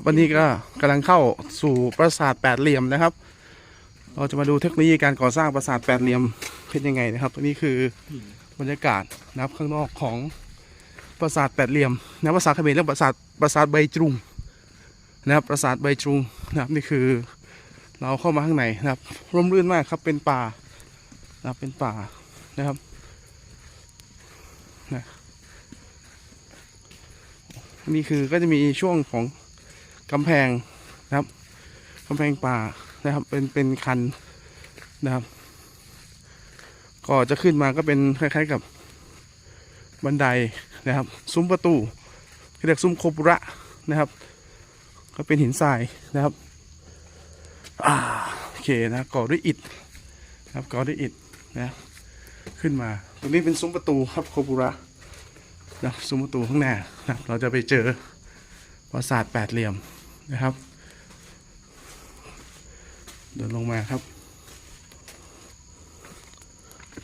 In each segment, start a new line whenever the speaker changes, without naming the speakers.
ับวันนี้ก็กำลังเข้าสู่ปราสาทแปดเหลี่ยมนะครับ เราจะมาดูเทคโนโลยีการก่อสร้างปราสาทแปดเหลี่ยมเป็นยังไงนะครับนี้คือบรรยากาศนะครับข้างนอกของปราสาทแปดเหลี่ยมนะภาษาเขมรเรียกปราสาทปราสาทใบจุงนะครับปราสาทใบจุงนะครับนี่คือเราเข้ามาข้างในนะครับร่มรื่นมากครับเป็นป่านะเป็นป่านะครับนะนี่คือก็จะมีช่วงของ กำแพงนะครับกำแพงป่านะครับ เป็นเป็นคันนะครับ ก็จะขึ้นมาก็เป็นคล้ายๆกับบันไดนะครับ ซุ้มประตูเรียกซุ้มโคบุระนะครับ ก็เป็นหินทรายนะครับอ่าโอเคนะก่อด้วยอิฐนะครับก่อด้วยอิฐนะขึ้นมา ตรงนี้เป็นซุ้มประตูครับโคบุระนะซุ้มประตูข้างหน้านะเราจะไปเจอปราสาทแปดเหลี่ยม นะครับ เดินลงมาครับ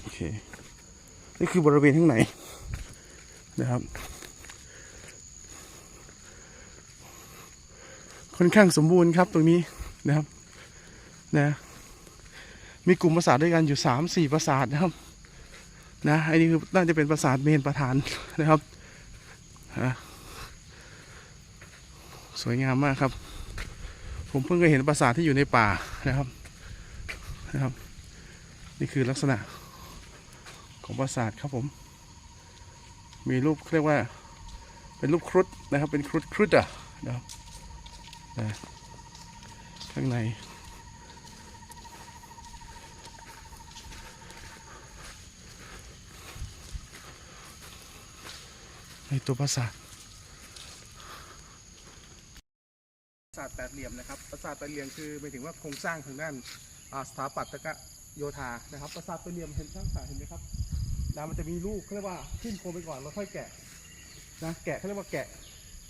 โอเคนี่คือบริเวณข้างในนะครับ ค่อนข้างสมบูรณ์ครับตรงนี้นะครับนะมีกลุ่มปราสาทด้วยกันอยู่สามสี่ปราสาทนะครับนะอันนี้คือน่าจะเป็นปราสาทเมนประธานนะครับนะ สวยงามมากครับ ผมเพิ่งเคยเห็นปราสาทที่อยู่ในป่านะครับนะครับ นี่คือลักษณะของปราสาทครับผม มีรูปเรียกว่า เป็นรูปครุฑนะครับ เป็นครุฑครุฑอะนะครับนะข้างในในตัวปราสาท ปราสาทแปด เหลี่ยมนะครับปราสาทแปดเหลี่ยมคือหมายถึงว่าโครงสร้างทางด้านสถาปัตยโยธานะครับปราสาทแปดเหลี่ยมเห็นช่างสาเห็นไหมครับนะมันจะมีลูกเขาเรียกว่าขึ้นโครงไปก่อนแล้วค่อยแกะนะแกะเขาเรียกว่าแกะ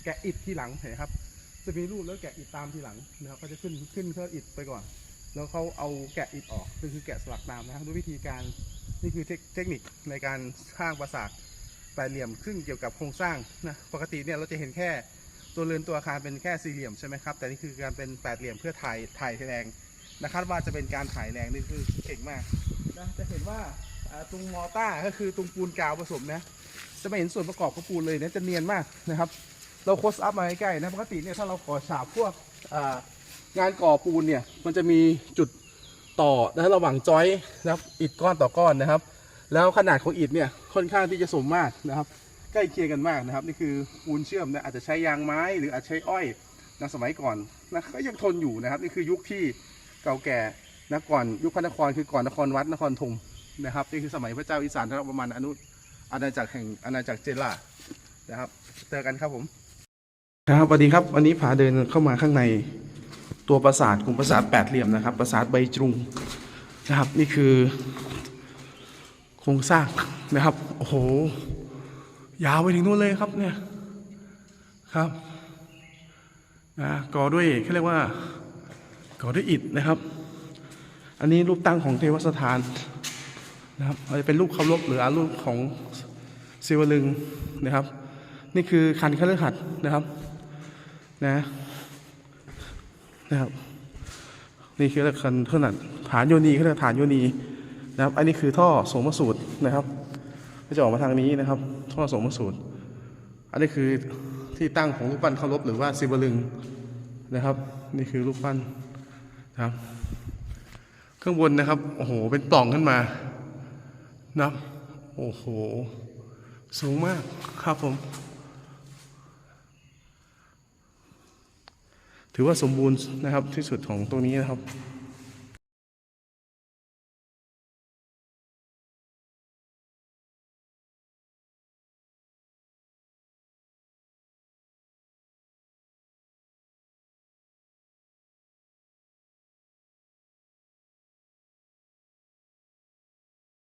แกะอิฐที่หลังเห็นไหมครับ จะมีรูปแล้วแกะอิฐตามทีหลังนะครับก็จะขึ้นขึ้นเพื่ออิฐไปก่อน แล้วเขาเอาแกะอิฐออกคือคือแกะสลักตามนะครับด้วยวิธีการนี่คือเทคเทคนิคในการสร้างปราสาทแปดเหลี่ยมซึ่งเกี่ยวกับโครงสร้างนะปกติเนี่ยเราจะเห็นแค่ ตัวเรือนตัวอาคารเป็นแค่สี่เหลี่ยมใช่ไหมครับ แต่นี่คือการเป็นแปดเหลี่ยมเพื่อถ่ายถ่ายแรงนะครับว่าจะเป็นการถ่ายแรงนี่คือเก่งมากนะจะเห็นว่าตรงมอต้าก็คือตรงปูนกาวผสมนะจะไม่เห็นส่วนประกอบของปูนเลยนะจะเนียนมากนะครับ เราโคสอัพมาใกล้ๆนะปกติเนี่ยถ้าเราก่อฉาบพวกงานก่อปูนเนี่ยมันจะมีจุดต่อนะระหว่างจอยนะครับอิฐก้อนต่อก้อนนะครับ แล้วขนาดของอิฐเนี่ยค่อนข้างที่จะสมมาตรนะครับ ใกล้เคียงกันมากนะครับ นี่คือปูนเชื่อมนะอาจจะใช้ยางไม้หรืออาจใช้อ้อยนะสมัยก่อนนะก็ยังทนอยู่นะครับ นี่คือยุคที่เก่าแก่นะก่อนยุคพระนครคือก่อนนครวัดนครธมนะครับนี่คือสมัยพระเจ้าอีสานทรประมาณอนุอาณาจักรแห่งอาณาจักรเจลานะครับเจอกันครับผมครับสวัสดีครับวันนี้ผาเดินเข้ามาข้างในตัวปราสาทกลุ่มปราสาทแปดเหลี่ยมนะครับปราสาทใบจรุงนะครับ นี่คือโครงสร้างนะครับโอ้โห ยาวไปถึงนู่นเลยครับเนี่ยครับนะก่อด้วยเขาเรียกว่าก่อด้วยอิฐนะครับ อันนี้รูปตั้งของเทวสถานนะครับอาจจะเป็นรูปเคารพหรืออารูปของศิวลึงนะครับ นี่คือคันคฤหัสถ์นะครับนะนะครับ นี่คือคันขนาดฐานโยนีเขาเรียกฐานโยนีนะครับ อันนี้คือท่อสงมสูตรนะครับ ก็จะออกมาทางนี้นะครับ ท่อสงมสูตร อันนี้คือที่ตั้งของรูปปั้นเคารพหรือว่าศิวลึงนะครับ นี่คือรูปปั้นนะครับข้างบนนะครับโอ้โหเป็นปล่องขึ้นมานะโอ้โห สูงมากครับผม ถือว่าสมบูรณ์นะครับที่สุดของตรงนี้นะครับ